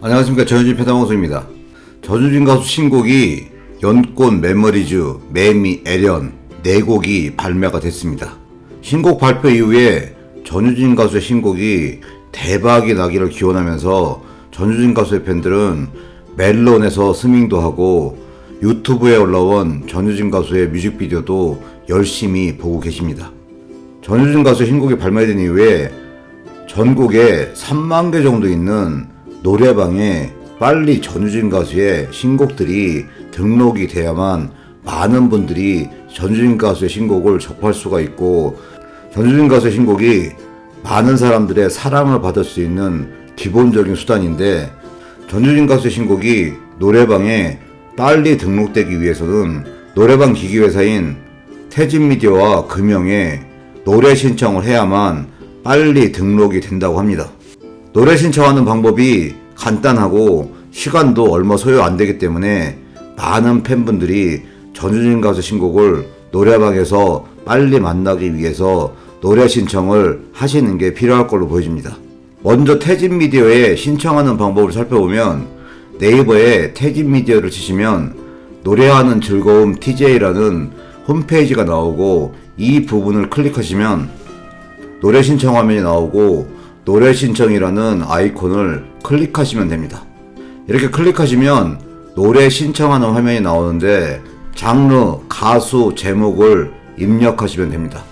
안녕하십니까 전유진 패담방송입니다. 전유진 가수 신곡이 연꽃 메모리즈 매미 애련 네 곡이 발매가 됐습니다. 신곡 발표 이후에 전유진 가수의 신곡이 대박이 나기를 기원하면서 전유진 가수의 팬들은 멜론에서 스밍도 하고 유튜브에 올라온 전유진 가수의 뮤직비디오도 열심히 보고 계십니다. 전유진 가수의 신곡이 발매된 이후에 전국에 3만 개 정도 있는 노래방에 빨리 전유진 가수의 신곡들이 등록이 돼야만 많은 분들이 전유진 가수의 신곡을 접할 수가 있고 전유진 가수의 신곡이 많은 사람들의 사랑을 받을 수 있는 기본적인 수단인데 전유진 가수의 신곡이 노래방에 빨리 등록되기 위해서는 노래방 기기회사인 태진미디어와 금영에 노래 신청을 해야만 빨리 등록이 된다고 합니다. 노래 신청하는 방법이 간단하고 시간도 얼마 소요 안 되기 때문에 많은 팬분들이 전유진 가수 신곡을 노래방에서 빨리 만나기 위해서 노래 신청을 하시는 게 필요할 걸로 보여집니다. 먼저 태진 미디어에 신청하는 방법을 살펴보면 네이버에 태진 미디어를 치시면 노래하는 즐거움 TJ라는 홈페이지가 나오고 이 부분을 클릭하시면 노래 신청 화면이 나오고 노래 신청이라는 아이콘을 클릭하시면 됩니다. 이렇게 클릭하시면 노래 신청하는 화면이 나오는데 장르, 가수, 제목을 입력하시면 됩니다.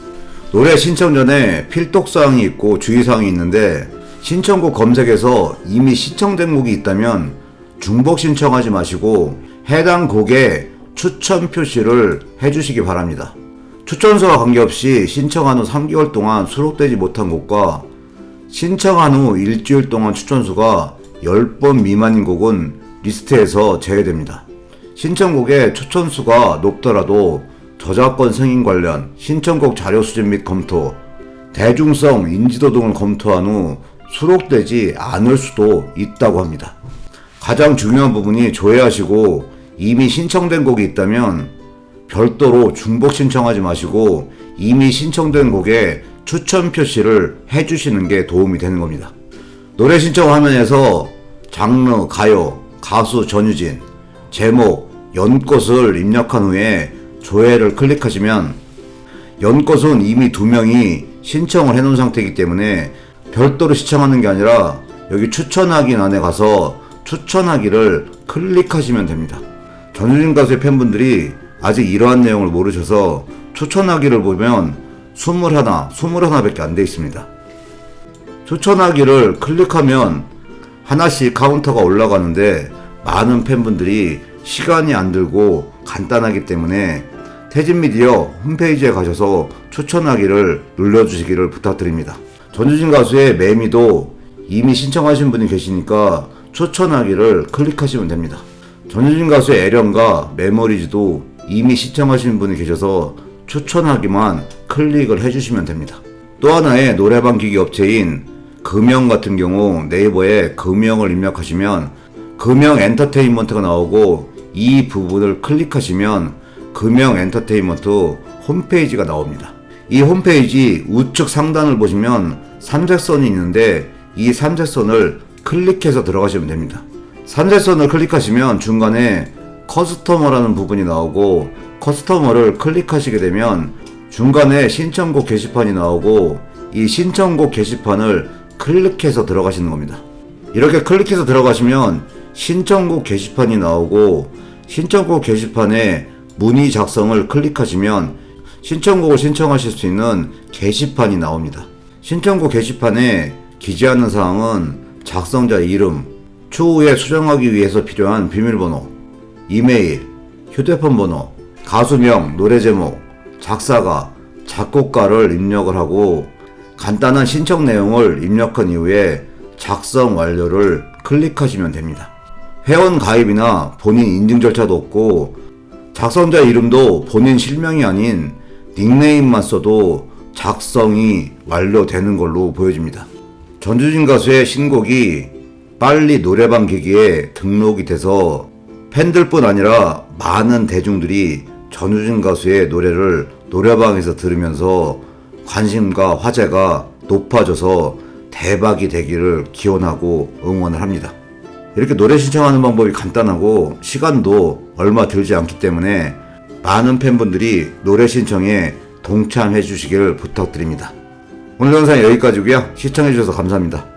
노래 신청 전에 필독사항이 있고 주의사항이 있는데 신청곡 검색에서 이미 신청된 곡이 있다면 중복 신청하지 마시고 해당 곡에 추천 표시를 해주시기 바랍니다. 추천서와 관계없이 신청한 후 3개월 동안 수록되지 못한 곡과 신청한 후 일주일 동안 추천수가 10번 미만인 곡은 리스트에서 제외됩니다. 신청곡의 추천수가 높더라도 저작권 승인 관련 신청곡 자료 수집 및 검토, 대중성, 인지도 등을 검토한 후 수록되지 않을 수도 있다고 합니다. 가장 중요한 부분이 조회하시고 이미 신청된 곡이 있다면 별도로 중복 신청하지 마시고 이미 신청된 곡에 추천 표시를 해주시는 게 도움이 되는 겁니다. 노래 신청 화면에서 장르, 가요, 가수 전유진, 제목, 연꽃을 입력한 후에 조회를 클릭하시면 연꽃은 이미 두 명이 신청을 해놓은 상태이기 때문에 별도로 시청하는 게 아니라 여기 추천하기 안에 가서 추천하기를 클릭하시면 됩니다. 전유진 가수의 팬분들이 아직 이러한 내용을 모르셔서 추천하기를 보면 21, 21밖에 안 돼 있습니다. 추천하기를 클릭하면 하나씩 카운터가 올라가는데 많은 팬분들이 시간이 안 들고 간단하기 때문에 태진미디어 홈페이지에 가셔서 추천하기를 눌러주시기를 부탁드립니다. 전유진 가수의 매미도 이미 신청하신 분이 계시니까 추천하기를 클릭하시면 됩니다. 전유진 가수의 애련과 메모리즈도 이미 신청하신 분이 계셔서 추천하기만 클릭을 해주시면 됩니다. 또 하나의 노래방 기기 업체인 금영 같은 경우 네이버에 금영을 입력하시면 금영 엔터테인먼트가 나오고 이 부분을 클릭하시면 금영 엔터테인먼트 홈페이지가 나옵니다. 이 홈페이지 우측 상단을 보시면 삼색선이 있는데 이 삼색선을 클릭해서 들어가시면 됩니다. 삼색선을 클릭하시면 중간에 커스터머라는 부분이 나오고 커스터머를 클릭하시게 되면 중간에 신청곡 게시판이 나오고 이 신청곡 게시판을 클릭해서 들어가시는 겁니다. 이렇게 클릭해서 들어가시면 신청곡 게시판이 나오고 신청곡 게시판에 문의 작성을 클릭하시면 신청곡을 신청하실 수 있는 게시판이 나옵니다. 신청곡 게시판에 기재하는 사항은 작성자 이름, 추후에 수정하기 위해서 필요한 비밀번호, 이메일, 휴대폰 번호, 가수명, 노래 제목, 작사가, 작곡가를 입력을 하고 간단한 신청 내용을 입력한 이후에 작성 완료를 클릭하시면 됩니다. 회원 가입이나 본인 인증 절차도 없고 작성자 이름도 본인 실명이 아닌 닉네임만 써도 작성이 완료되는 걸로 보여집니다. 전주진 가수의 신곡이 빨리 노래방 기기에 등록이 돼서 팬들뿐 아니라 많은 대중들이 전우진 가수의 노래를 노래방에서 들으면서 관심과 화제가 높아져서 대박이 되기를 기원하고 응원을 합니다. 이렇게 노래 신청하는 방법이 간단하고 시간도 얼마 들지 않기 때문에 많은 팬분들이 노래 신청에 동참해 주시기를 부탁드립니다. 오늘 영상 여기까지고요. 시청해 주셔서 감사합니다.